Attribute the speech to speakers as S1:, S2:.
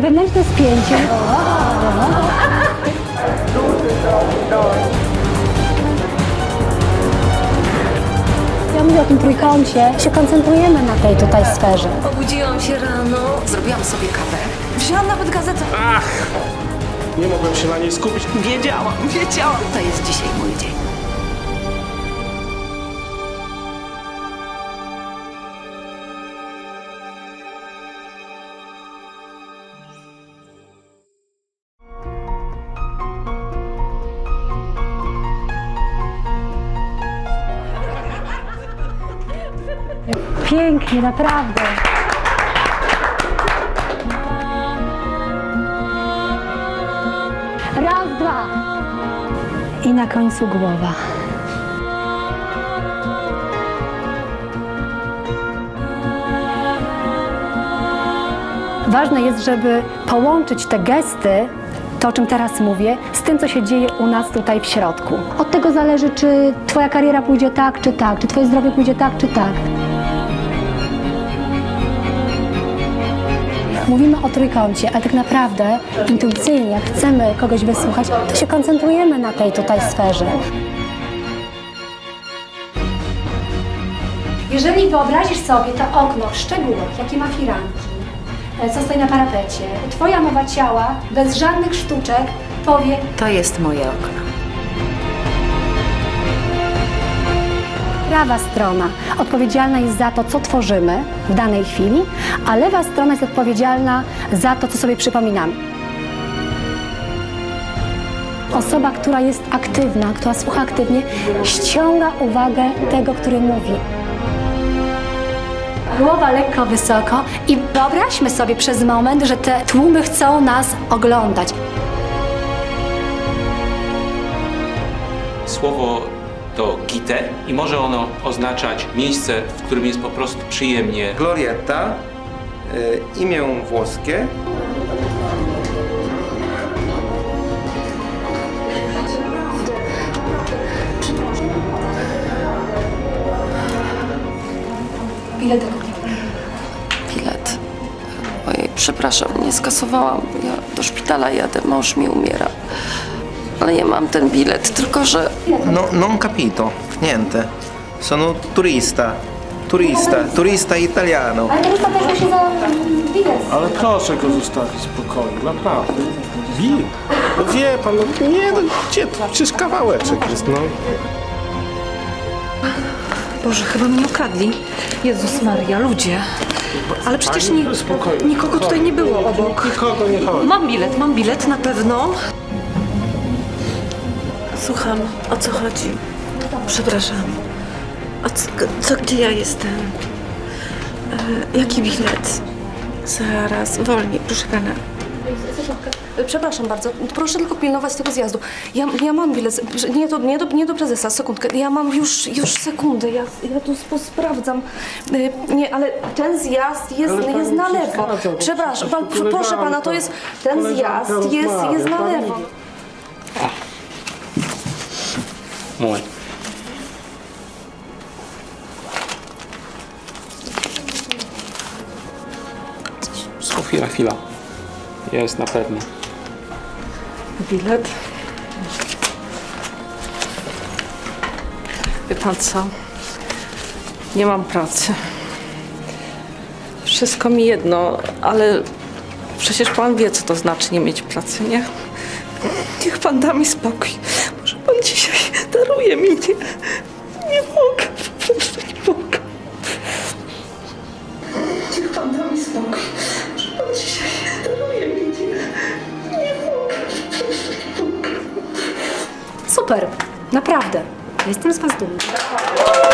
S1: wewnętrzne spięcie. Ja mówię o tym trójkącie, się koncentrujemy na tej tutaj sferze.
S2: Obudziłam się rano, zrobiłam sobie kawę. Wzięłam nawet gazetę.
S3: Nie mogłem się na niej skupić.
S2: Wiedziałam, wiedziałam. To jest dzisiaj mój dzień.
S1: Pięknie, naprawdę. Raz, dwa. I na końcu głowa. Ważne jest, żeby połączyć te gesty, to o czym teraz mówię, z tym, co się dzieje u nas tutaj w środku. Od tego zależy, czy Twoja kariera pójdzie tak, czy tak, czy Twoje zdrowie pójdzie tak, czy tak. Mówimy o trójkącie, a tak naprawdę intuicyjnie, jak chcemy kogoś wysłuchać, to się koncentrujemy na tej tutaj sferze. Jeżeli wyobrazisz sobie to okno, szczegółek, jakie ma firanki, e, co stoi na parapecie, Twoja mowa ciała, bez żadnych sztuczek, powie
S2: To jest moje okno.
S1: Prawa strona odpowiedzialna jest za to, co tworzymy w danej chwili, a lewa strona jest odpowiedzialna za to, co sobie przypominamy. Osoba, która jest aktywna, która słucha aktywnie, ściąga uwagę tego, który mówi. Głowa lekko wysoko i wyobraźmy sobie przez moment, że te tłumy chcą nas oglądać.
S4: Słowo to gite i może ono oznaczać miejsce, w którym jest po prostu przyjemnie.
S5: Glorietta, y, imię włoskie.
S1: Ile tego
S6: bilet. Ojej, przepraszam, nie skasowałam. Ja do szpitala jadę, mąż mi umiera. Ale ja mam ten bilet, tylko że
S5: No, non capito, niente. Sono turista. Turista, turista italiano.
S1: Ale już też musi za bilet.
S3: Ale proszę go zostawić w spokoju, naprawdę. Bill. No wie pan, no nie, no gdzie to? Przecież kawałeczek jest, no.
S2: Boże, chyba mnie okradli. Jezus Maria, ludzie. Ale przecież ni-
S3: Spokojnie,
S2: nikogo tutaj nie było obok.
S3: Nikogo nie chodzi.
S2: Mam bilet, mam bilet na pewno.
S7: Słucham, o co chodzi? Przepraszam. A co, co gdzie ja jestem? E, jaki bilet? Zaraz, wolniej, proszę pana.
S8: Przepraszam bardzo, proszę tylko pilnować tego zjazdu. Ja, ja mam bilet, nie do, nie, do, nie do prezesa, sekundkę. Ja mam już, już sekundę, ja, ja tu sprawdzam. Y, Nie, ale ten zjazd jest,
S3: Ale
S8: jest na lewo. Przepraszam, pan, proszę pana, to jest, ten zjazd jest, jest na lewo.
S4: Moment. Chwila, chwila. Jest na pewno.
S2: Bilet. Wie pan co? Nie mam pracy. Wszystko mi jedno, ale przecież pan wie, co to znaczy nie mieć pracy, nie? Niech pan da mi spokój. Może dzisiaj daruje mi. Nie, nie mogę, po prostu nie mogę. Niech pan da mi spokój. Może pan dzisiaj daruje mi. Nie, nie mogę, po prostu nie mogę.
S1: Super, naprawdę. Jestem z Was dumna.